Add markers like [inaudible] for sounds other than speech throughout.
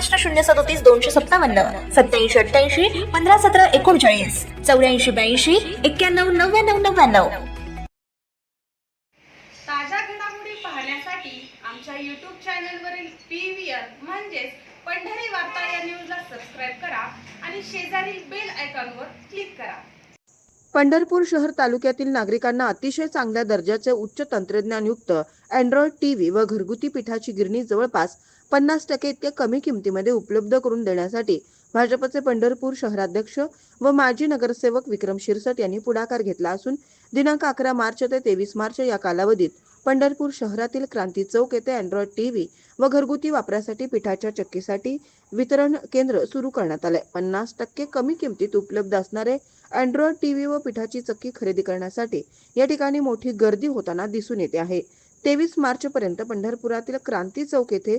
शून्य सदोतीस दोनशे सत्तावन्न सत्याऐंशी अठ्ठ्याऐंशी पंधरा सतरा एकोणचाळीस चौऱ्याऐंशी ब्याऐंशी एक्क्याण्णव नव्याण्णव नव्याण्णव. ताज्या घडामोडी पाहण्यासाठी आमच्या यूट्यूब चॅनलवरील पी व्ही आर म्हणजेच पंढरी वार्ता या न्यूजला सबस्क्राईब करा आणि शेजारील बेल आयकॉनवर क्लिक करा. पंढरपूर शहर तालुक्यातील नागरिकांना अतिशय चांगल्या दर्जाचे उच्च तंत्रज्ञानयुक्त अँड्रॉइड टीव्ही व घरगुती पिठाची गिरणी जवळपास पन्नास टक्के इतक्या कमी किमतीमध्ये उपलब्ध करून देण्यासाठी भाजपचे पंढरपूर शहराध्यक्ष व माजी नगरसेवक विक्रम शिरसट यांनी पुढाकार घेतला असून दिनांक अकरा मार्च ते तेवीस मार्च या कालावधीत पंढरपूर शहरातील क्रांती चौक येथे अँड्रॉइड टीव्ही व घरगुती वापरासाठी पिठाच्या चक्कीसाठी वितरण केंद्र सुरू करण्यात आले. पन्नास टक्के कमी किमतीत उपलब्ध असणारे अँड्रॉइड टीव्ही व पिठाची चक्की खरेदी करण्यासाठी या ठिकाणी मोठी गर्दी होताना दिसून येते आहे. तेवीस मार्च पर्यंत पंढरपुरातील क्रांती चौक येथे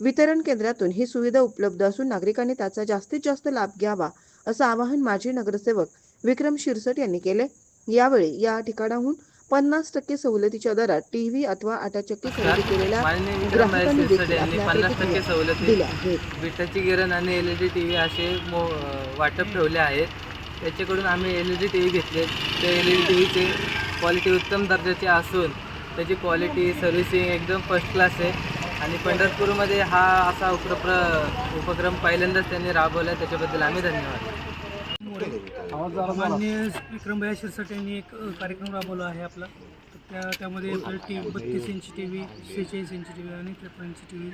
वितरण केंद्रातून ही सुविधा उपलब्ध असून नागरिकांनी त्याचा जास्तीत जास्त लाभ घ्यावा असं आवाहन माजी नगरसेवक विक्रम शिरसट यांनी केले. यावेळी या ठिकाणाहून पन्नास टक्के सवलतीच्या दरात टीव्ही अथवा आटाचक्की खरेदी केलेल्या ग्राहकांनी पन्नास टक्के सवलती बिटाची गिरण आणि L E D T V असे वाटप ठेवले आहेत. त्याच्याकडून आम्ही L E D T V घेतले. त्या एल ई डी टी व्हीचे क्वालिटी उत्तम दर्जाची असून त्याची क्वालिटी सर्व्हिसिंग एकदम फर्स्ट क्लास आहे. आणि पंढरपूरमध्ये हा असा उपप्र उपक्रम पहिल्यांदाच त्यांनी राबवला त्याच्याबद्दल आम्ही धन्यवाद. माननीय विक्रमभाई शिरसाट यांनी एक कार्यक्रम राबवला आहे आपला. तर त्या त्यामध्ये टी व्ही बत्तीस इंची टी व्ही सेहेचाळीस इंची टी व्ही आणि त्रेपन्न इंची टी व्ही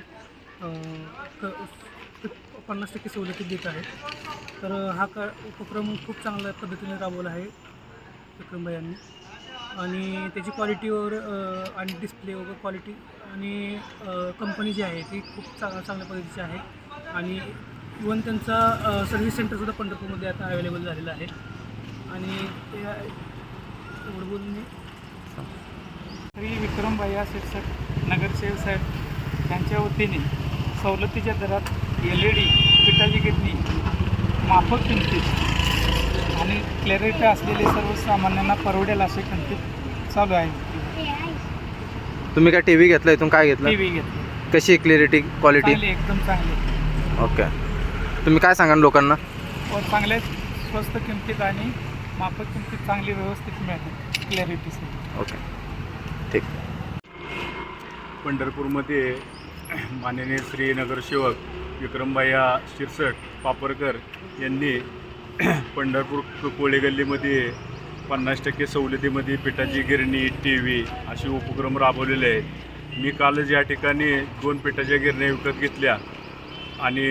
क पन्नास टक्के सवलती देत आहेत. तर हा का उपक्रम खूप चांगल्या पद्धतीने राबवला आहे विक्रमभाई यांनी आणि त्याची क्वालिटीवर आणि डिस्प्ले वगैरे क्वालिटी आणि कंपनी जी आहे ती खूप चांग चांगल्या पद्धतीची आहे. आणि इवन त्यांचा सर्व्हिस सेंटरसुद्धा पंढरपूरमध्ये आता अवेलेबल झालेला आहे. आणि ते एवढं बोलून श्री विक्रम भैया शिरसट नगरसेवक साहेब यांच्या वतीने सवलतीच्या दरात एल ई डी पिठाची घेतली माफक किमतीत क्लॅरिटी असलेले सर्वसामान्यांना परवडेल असे किमतीत चालू आहे. तुम्ही काय टी व्ही घेतला इथून काय घेतलं? टी व्ही घेतली. कशी क्लिअरिटी क्वालिटी चांगली एकदम चांगली. ओके तुम्ही काय सांगाल लोकांना? व चांगल्या स्वस्त किमतीत आणि माफक किमतीत चांगली व्यवस्थित मिळते क्लॅरिटीसाठी ओके ठीक. पंढरपूरमध्ये माननीय श्री नगरसेवक विक्रमबाया शिरसट पापरकर यांनी [clears throat] पंढरपूर कोळी गल्लीमध्ये पन्नास टक्के सवलतीमध्ये पिठाची गिरणी टी व्ही असे उपक्रम राबवलेले आहेत. मी कालच या ठिकाणी दोन पिठाच्या गिरण्या विकत घेतल्या आणि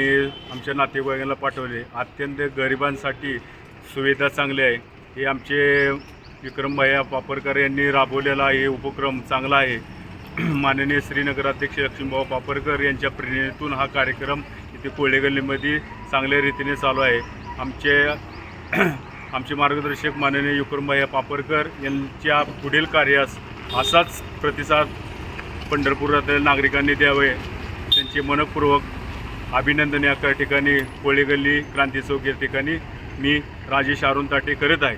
आमच्या नातेवाईकांना पाठवले. अत्यंत गरिबांसाठी सुविधा चांगली आहे. हे आमचे विक्रमभाई पापरकर यांनी राबवलेला हे उपक्रम चांगला आहे. [clears throat] माननीय श्रीनगराध्यक्ष लक्ष्मीभाऊ पापरकर यांच्या प्रेरणेतून हा कार्यक्रम इथे कोळेगल्लीमध्ये चांगल्या रीतीने चालू आहे. आमचे [clears throat] आमचे मार्गदर्शक माननीय विक्रमभाया पापरकर यांच्या पुढील कार्यास असाच प्रतिसाद पंढरपुरातील नागरिकांनी द्यावे. त्यांचे मनपूर्वक अभिनंदन या ठिकाणी कोळीगल्ली क्रांती चौक या ठिकाणी मी राजेश अरुण ताटे करत आहे.